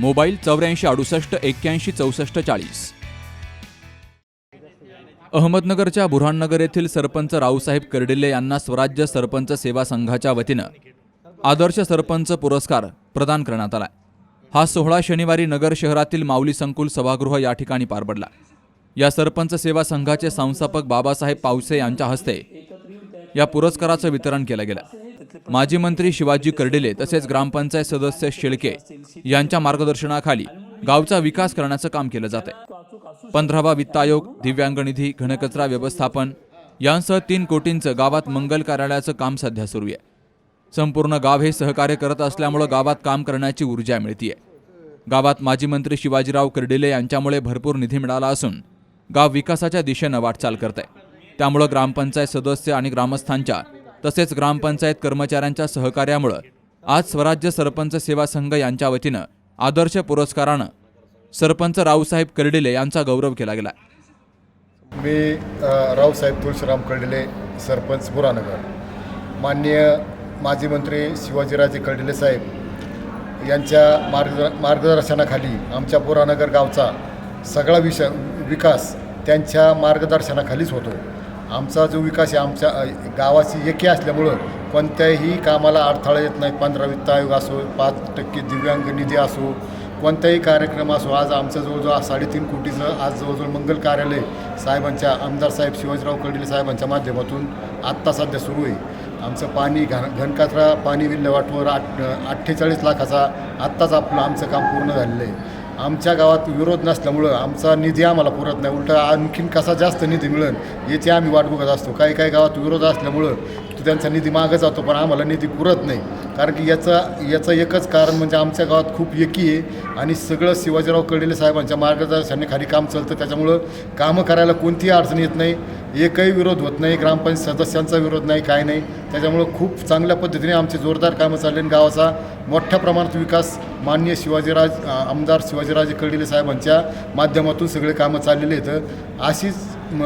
Mobile चौऱ्याऐंशी अडुसष्ट एक्क्याऐंशी चौसष्ट चाळीस. अहमदनगरच्या बुऱ्हाणनगर येथील सरपंच रावसाहेब कर्डिले यांना स्वराज्य सरपंच सेवा संघाच्या वतीनं आदर्श सरपंच पुरस्कार प्रदान करण्यात आला. हा सोहळा शनिवारी नगर शहरातील माऊली संकुल सभागृह या ठिकाणी पार पडला. या सरपंच सेवा संघाचे संस्थापक बाबासाहेब पावसे यांच्या हस्ते या पुरस्काराचं वितरण केलं गेलं. माजी मंत्री शिवाजी कर्डिले तसेच ग्रामपंचायत सदस्य शेळके यांच्या मार्गदर्शनाखाली गावचा विकास करण्याचं काम केलं जाते पंधरावा वित्त आयोग दिव्यांग निधी घनकचरा व्यवस्थापन यांसह तीन कोटींचं गावात मंगल कार्यालयाचं काम सध्या सुरू आहे. संपूर्ण गाव हे सहकार्य करत असल्यामुळं गावात काम करण्याची ऊर्जा मिळतीये. गावात माजी मंत्री शिवाजीराव कर्डिले यांच्यामुळे भरपूर निधी मिळाला असून गाव विकासाच्या दिशेनं वाटचाल करत आहे त्यामुळं ग्रामपंचायत सदस्य आणि ग्रामस्थांच्या तसेच ग्रामपंचायत कर्मचाऱ्यांच्या सहकार्यामुळं आज स्वराज्य सरपंच सेवा संघ यांच्या वतीनं आदर्श पुरस्कारानं सरपंच रावसाहेब कर्डिले यांचा गौरव केला गेला. मी रावसाहेब तुळशीराम कर्डिले सरपंच बुरानगर. माननीय माजी मंत्री शिवाजीराजे कर्डिले साहेब यांच्या मार्ग मार्गदर्शनाखाली आमच्या बुरानगर गावचा सगळा विष विकास त्यांच्या मार्गदर्शनाखालीच होतो. आमचा जो विकास आहे आमच्या गावाची एकी असल्यामुळं कोणत्याही कामाला अडथळा येत नाही. पंधरा वित्त आयोग असो पाच टक्के दिव्यांग निधी असो कोणताही कार्यक्रम असो आज आमचं जवळजवळ साडेतीन कोटीचं आज जवळजवळ मंगल कार्यालय साहेबांच्या आमदार साहेब शिवाजीराव कर्डिले साहेबांच्या माध्यमातून आत्ता सध्या सुरू आहे. आमचं पाणी घन घनकचरा पाणी विल्हेवाटवर आठ अठ्ठेचाळीस लाखाचा आत्ताच आपलं आमचं काम पूर्ण झालेलं आहे. आमच्या गावात विरोध नसल्यामुळं आमचा निधी आम्हाला पुरत नाही. उलटा आणखीन कसा जास्त निधी मिळेल याची आम्ही वाट बघत असतो. काही काही गावात विरोध असल्यामुळं तर त्यांचा निधी मागं जातो पण आम्हाला निधी पुरत नाही. कारण की याचा याचं एकच कारण म्हणजे आमच्या गावात खूप एकी आहे आणि सगळं शिवाजीराव कर्डिले साहेबांच्या मार्गदर्शनाखाली काम चालतं. त्याच्यामुळं कामं करायला कोणतीही अडचण येत नाही. एकही विरोध होत नाही. ग्रामपंचायत सदस्यांचा विरोध नाही काय नाही. त्याच्यामुळं खूप चांगल्या पद्धतीने आमची जोरदार कामं चालले आणि गावाचा मोठ्या प्रमाणात विकास माननीय शिवाजीराज आमदार शिवाजीराजे कर्डिले साहेबांच्या माध्यमातून सगळे कामं चाललेले आहेत. अशीच म,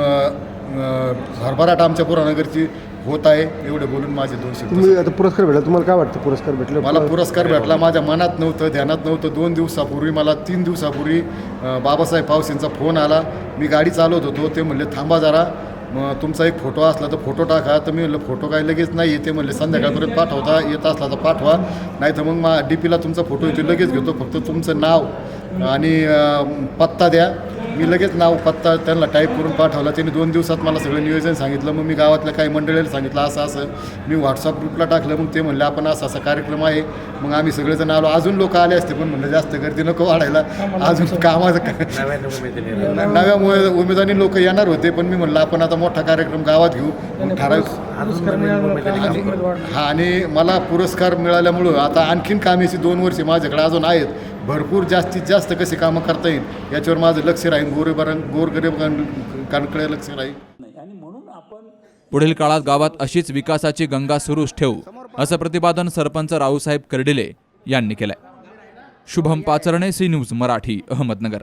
भरभराट आमच्या पुरानगरची होत आहे एवढे बोलून माझे दोन शब्द तुम्ही आता पुरस्कार भेटला तुम्हाला काय वाटतं पुरस्कार भेटला? मला पुरस्कार भेटला माझ्या मनात नव्हतं ध्यानात नव्हतं. दोन दिवसापूर्वी मला तीन दिवसापूर्वी अ, बाबासाहेब पावसेंचा फोन आला. मी गाडी चालवत होतो ते म्हणले थांबा जरा मग तुमचा एक फोटो असला तर फोटो टाका. तर मी म्हणलं फोटो काय लगेच नाही येते म्हणले संध्याकाळपर्यंत पाठवता येत असला तर पाठवा. नाही तर मग मा डी पीला तुमचा फोटो येतो लगेच घेतो. फक्त तुमचं नाव आणि अ, पत्ता द्या. मी लगेच नाव पत्ता त्यांना टाईप करून पाठवला. त्यांनी दोन दिवसात मला सगळं नियोजन सांगितलं. मग मी गावातल्या काही मंडळीला सांगितलं असं असं. मी व्हॉट्सअप ग्रुपला टाकलं. मग ते म्हणले आपण असा असा कार्यक्रम आहे. मग आम्ही सगळेजण आलो. अजून लोक आले असते पण म्हणलं जास्त गर्दी नको वाढायला. अजून कामाचं नव्या उमे- उमेदवारी लोक येणार होते पण मी म्हणलं आपण आता मोठा कार्यक्रम गावात घेऊ. मग ठराव आणि- हा आणि मला पुरस्कार मिळाल्यामुळं आता आणखीन कामाची दोन वर्षे माझ्याकडे अजून आहेत. भरपूर जास्तीत जास्त कशी कामं करता येईल याच्यावर माझं लक्ष राहील गोरेबारां गोरगरीबांकडे लक्ष राहील पुढील काळात गावात अशीच विकासाची गंगा सुरूच ठेवू असं प्रतिपादन सरपंच रावसाहेब कर्डिले यांनी केलंय. Shubham Pacharne C news Marathi Ahmednagar.